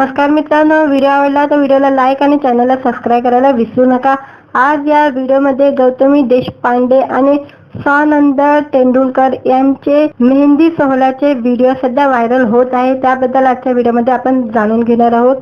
नमस्कार मित्रांनो व्हिडिओ आवडला तर व्हिडिओला लाईक आणि चॅनलला सबस्क्राईब करायला विसरू नका. आज या व्हिडिओमध्ये गौतमी देशपांडे आणि स्वानंद तेंडुलकर यांचे मेहंदी सोहळ्याचे व्हिडिओ सध्या व्हायरल होत आहे. त्याबद्दल आजच्या व्हिडिओमध्ये आपण जाणून घेणार आहोत.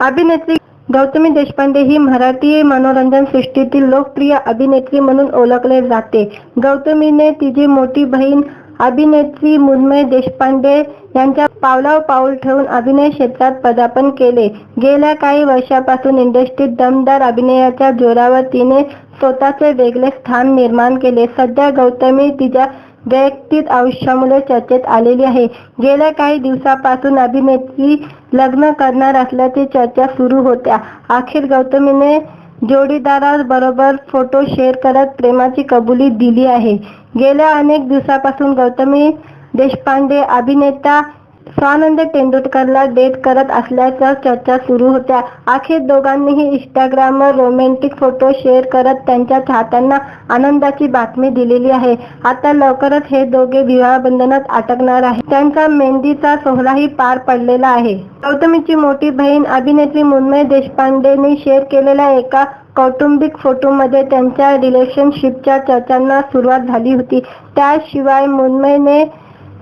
अभिनेत्री गौतमी देशपांडे ही मराठी मनोरंजन सृष्टीतील लोकप्रिय अभिनेत्री म्हणून ओळखले जाते. गौतमीने तिची मोठी बहीण अभिनेत्री मुन्मय देशपांडे यांच्या पावलावर पाऊल ठेवून अभिनय क्षेत्रात पदार्पण केले. गेल्या काही वर्षापासून इंडस्ट्रीत दमदार अभिनयाच्या जोरावर तिने स्वतःचे वेगळे स्थान निर्माण केले. सध्या गौतमी तिच्या वैयक्तिक आयुष्यामुळे चर्चेत आलेली आहे. गेल्या काही दिवसापासून अभिनेत्री लग्न करणार असल्याची चर्चा सुरू होत्या. अखेर गौतमीने जोडीदाराबरोबर फोटो शेअर करत प्रेमाची कबुली दिली आहे. गेल्या अनेक दिवसापासून गौतमी देशपांडे अभिनेता स्वानंद तेंडुलकरला डेट करत असल्याच्या चर्चा सुरू होत्या. अखेर दोघांनीही इंस्टाग्रामवर रोमॅन्टिक फोटो शेअर करत त्यांच्या चाहत्यांना आनंदाची बातमी दिलेली आहे. आता लवकरच हे दोघे विवाह बंधनात अटकणार आहे त्यांचा मेहंदीचा सोहळाही पार पडलेला आहे. गौतमीची मोठी बहीण अभिनेत्री मुन्मय देशपांडेने शेअर केलेल्या एका कौटुंबिक फोटोमध्ये त्यांच्या रिलेशनशिपच्या चर्चांना सुरुवात झाली होती. त्याशिवाय मुन्मयने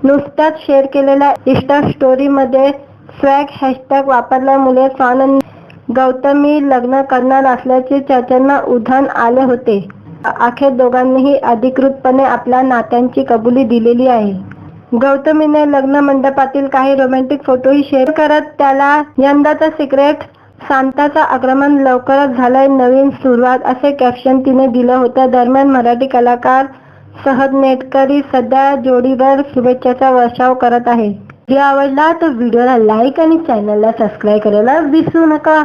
नुकताच शेअर केलेल्या इन्स्टा स्टोरीमध्ये स्वॅग हॅशटॅग वापरल्यामुळे स्वानंद गौतमी लग्न करणार असल्याचे चर्चांना उधाण आले होते. अखेर दोघांनीही अधिकृतपणे आपल्या नात्यांची कबुली दिलेली आहे. गौतमीने लग्न मंडपातील काही रोमॅन्टिक फोटोही शेअर करत त्याला यंदाचा सिक्रेट सांताचा आक्रमण लवकरच झालाय नवीन सुरुवात असे कॅप्शन तिने दिलं होतं. दरम्यान मराठी कलाकार सहज नेटकरी सध्या जोडीवर शुभेच्छाचा वर्षाव करत आहे. व्हिडिओ आवडला तर व्हिडिओला लाईक आणि चॅनलला सबस्क्राईब करायला विसरू नका.